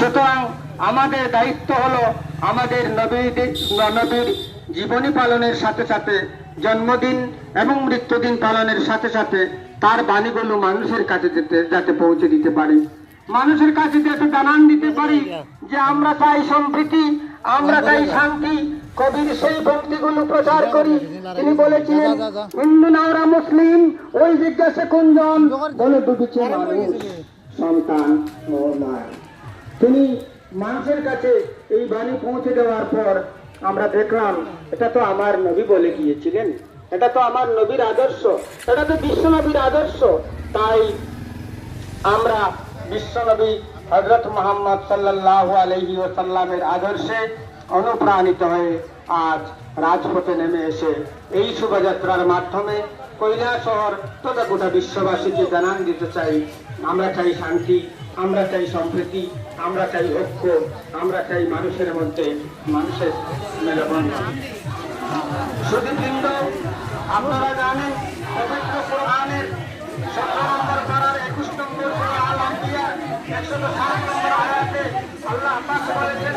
সুতরাং আমাদের দায়িত্ব হলো আমাদের নবীদের নবীর জীবনী পালনের সাথে সাথে জন্মদিন এবং মৃত্যুদিন পালনের সাথে সাথে তার বাণীগুলো মানুষের কাছে যেতে, যাতে পৌঁছে দিতে পারি। মানুষের কাছে যাতে জানান দিতে পারি যে আমরা চাই সম্প্রীতি, আমরা চাই শান্তি, কবির সেই ভক্তিগুলো প্রচার করি। তিনি বলেছিলেন হিন্দু নাওরা মুসলিম, ওই জিজ্ঞাসা কুঞ্জন বলে ডুবিছে মানুষ সন্তান ও তিনি মানুষের কাছে এই বাণী পৌঁছে দেওয়ার পর আমরা দেখলাম, এটা তো আমার নবী বলে গিয়েছিলেন, এটা তো আমার নবীর আদর্শ, এটা তো বিশ্ব নবীর আদর্শ। তাই আমরা বিশ্বনবী হজরত মোহাম্মদ সাল্লাহ আলহি ওসাল্লামের আদর্শে অনুপ্রাণিত হয়ে আজ রাজপথে নেমে এসে এই শোভাযাত্রার মাধ্যমে কৈলা শহর তথা গোটা বিশ্ববাসীকে জানান দিতে চাই। আমরা চাই শান্তি আমরা চাই সম্প্রীতি, আমরা চাই ঐক্য, আমরা চাই মানুষের মধ্যে মানুষের সুদীবৃন্দ আপনারা জানেন, পবিত্র একুশ নম্বর আল্লাহ বলেছেন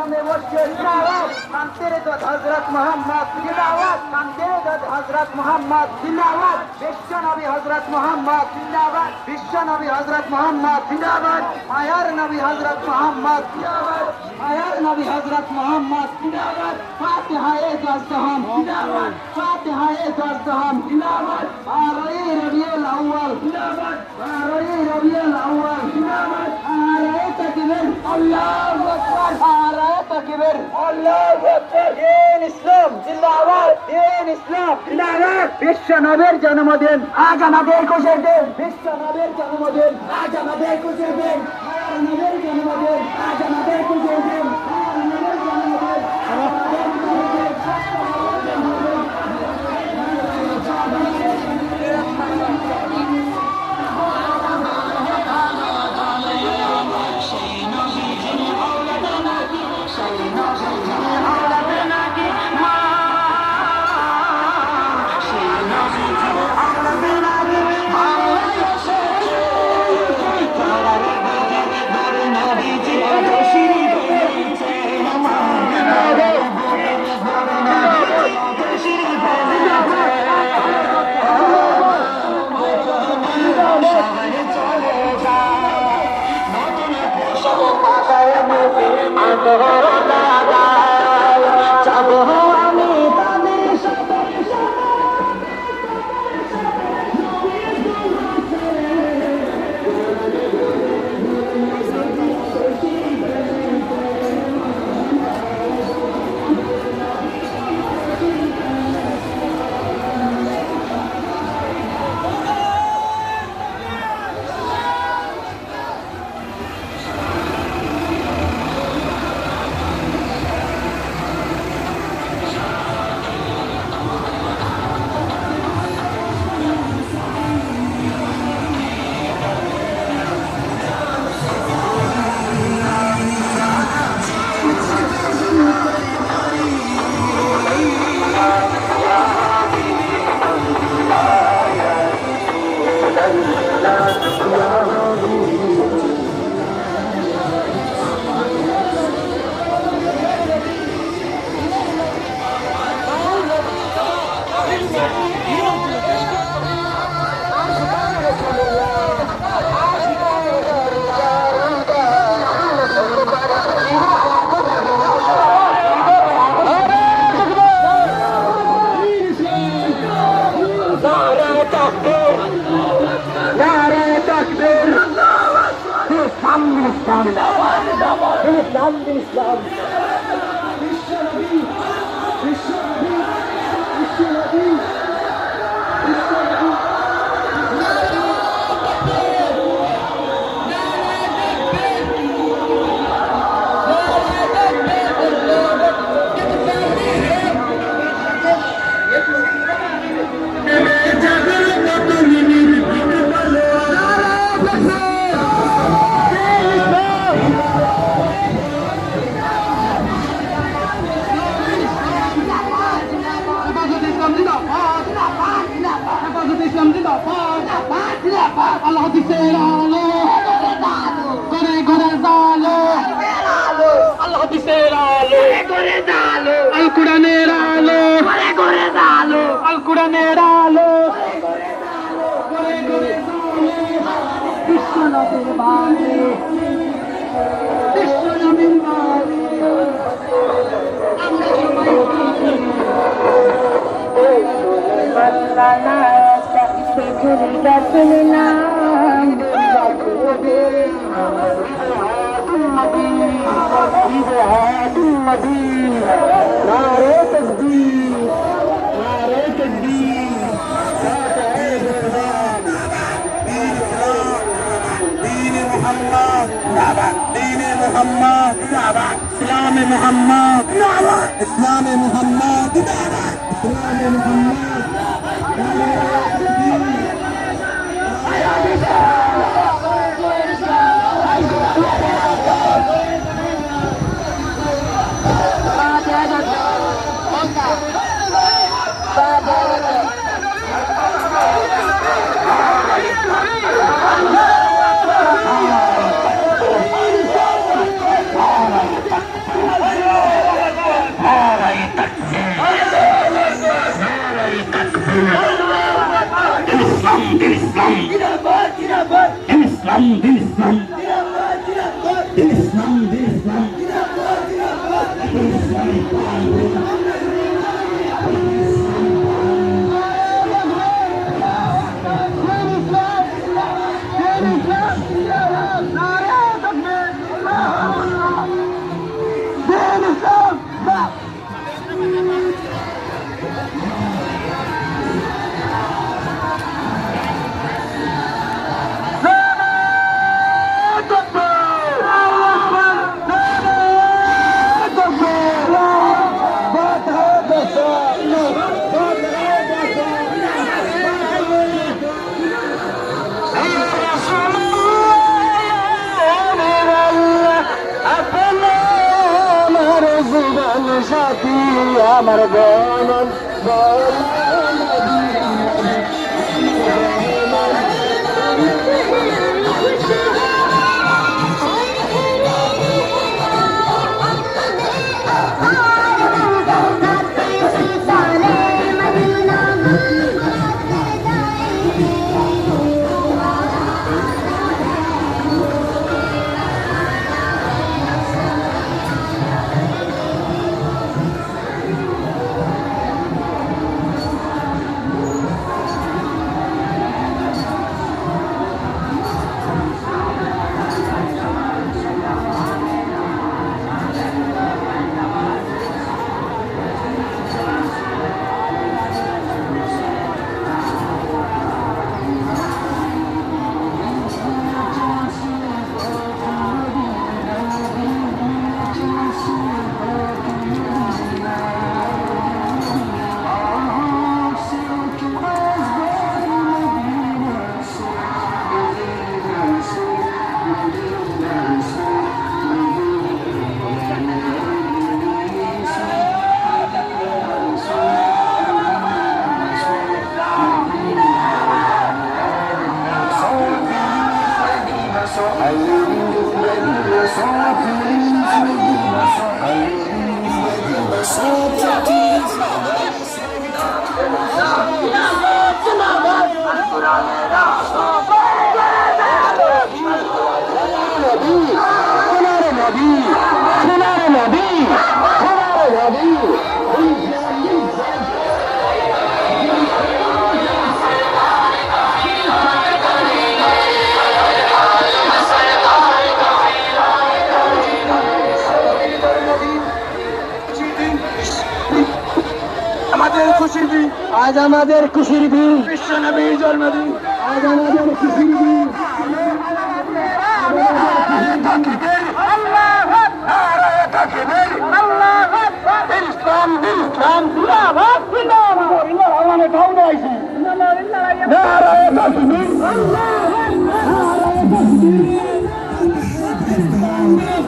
জানে হচ্ছে জিন্দাবাদ। শান্তির দত হজরত মোহাম্মদ জিন্দাবাদ। শান্তির দত হজরত মোহাম্মদ জিন্দাবাদ। বিশ্ব নবী হজরত মোহাম্মদ জিন্দাবাদ। বিশ্ব নবী হজরত মোহাম্মদ জিন্দাবাদ। মায়ার নবী হজরত মোহাম্মদ জিন্দাবাদ। মায়ার নবী হজরত মোহাম্মদ জিন্দাবাদ। ফাতিহা এ দস্তহম জিন্দাবাদ। ফাতিহা এ দস্তহম জিন্দাবাদ। বারোই রবিউল আউয়াল তাকবীর আল্লাহু আকবার। নারা তাকবীর আল্লাহু আকবার। দিন ইসলাম জিন্দাবাদ। দিন ইসলাম। জিন্দাবাদ। বিশ্ব নবীর জন্মদিন। আজ আমাদের খুশির দিন। বিশ্ব নবীর জন্মদিন। আজ আমাদের খুশির দিন। নবীর জন্মদিন। আজ আমাদের খুশির দিন। ইসলাম ইসলাম বিশ্ব নবী বিশ্ব আল্লাহ দিছের আলো করে ঘরে জালো আল্লাহ দিছের আলো আল কোরআনের আলো আল কোরআনের আলো করে ঘরে জালো বিশ্ব নবীর বাণী বিশ্ব নবীর বাণী আমরা সবাই নারে তকবীর নারে তকবীর دين محمد دين محمد اسلام محمد اسلام محمد اسلام Bye-bye. আমার সাথী আমার বনন খুশির দিন আজ আমাদের খুশির দিন বিশ্ব নবীর জন্মদিন। আজ আমাদের খুশির দিন ইসলাম ইসলাম জিন্দাবাদ জিন্দাবাদ আমার ঠাউ নাইছি নারায়ে তাকবীর বিশ্বনবীর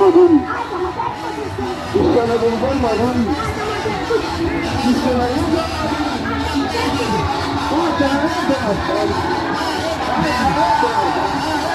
yapmadın. Hiç sana bulunmadın. Hiç sana bulunmadın. What the hell? What the hell?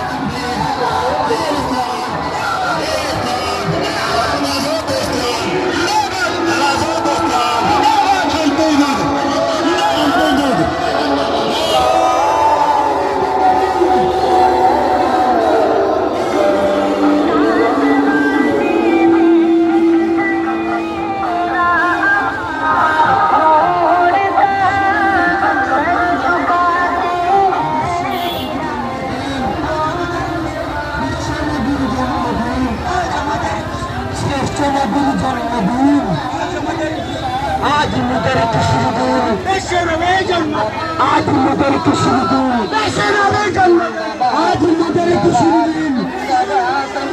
আজ মোদের খুশির দিন আজ মোদের খুশির দিন আজ মোদের দিন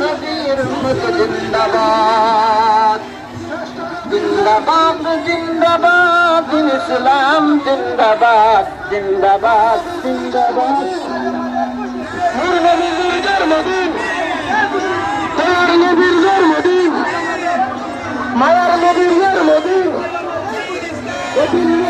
নবীর জিন্দাবাদ। জিন্দাবাদ জিন্দাবাদ ইসলাম জিন্দাবাদ জিন্দাবাদ জিন্দাবাদ। জন্মদিন নবীর জন্মদিন মায়ার নবীর জন্মদিন এটির নবীর জন্মদিন